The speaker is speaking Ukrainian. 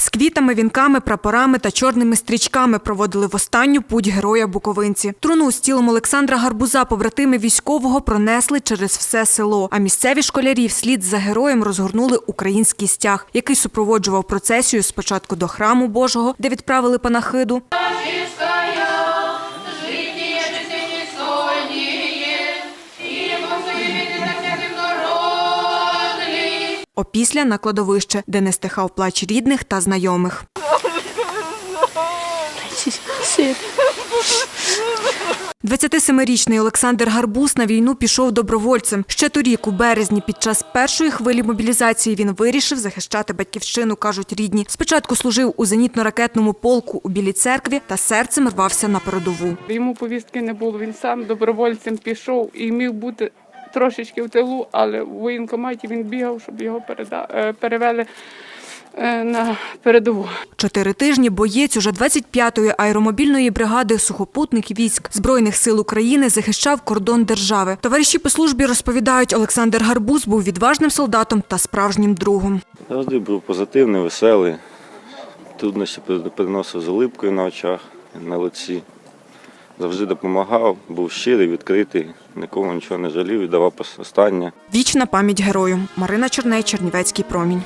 З квітами, вінками, прапорами та чорними стрічками проводили в останню путь героя Буковинці. Труну з тілом Олександра Гарбуза побратими військового пронесли через все село. А місцеві школярі вслід за героєм розгорнули український стяг, який супроводжував процесію спочатку до храму Божого, де відправили панахиду, опісля на кладовище, де не стихав плач рідних та знайомих. 27-річний Олександр Гарбуз на війну пішов добровольцем. Ще торік, у березні, під час першої хвилі мобілізації він вирішив захищати батьківщину, кажуть рідні. Спочатку служив у зенітно-ракетному полку у Білій церкві та серцем рвався на передову. Йому повістки не було. Він сам добровольцем пішов і міг бути трошечки в тилу, але в воєнкоматі він бігав, щоб його переда... е, перевели е, на передову. Чотири тижні боєць уже 25-ї аеромобільної бригади сухопутних військ Збройних сил України захищав кордон держави. Товариші по службі розповідають, Олександр Гарбуз був відважним солдатом та справжнім другом. Завжди був позитивний, веселий. Труднощі переносив з улипкою на очах, на лиці. Завжди допомагав, був щирий, відкритий, нікому нічого не жалів, віддавав останнє. Вічна пам'ять герою. Марина Черней, Чернівецький промінь.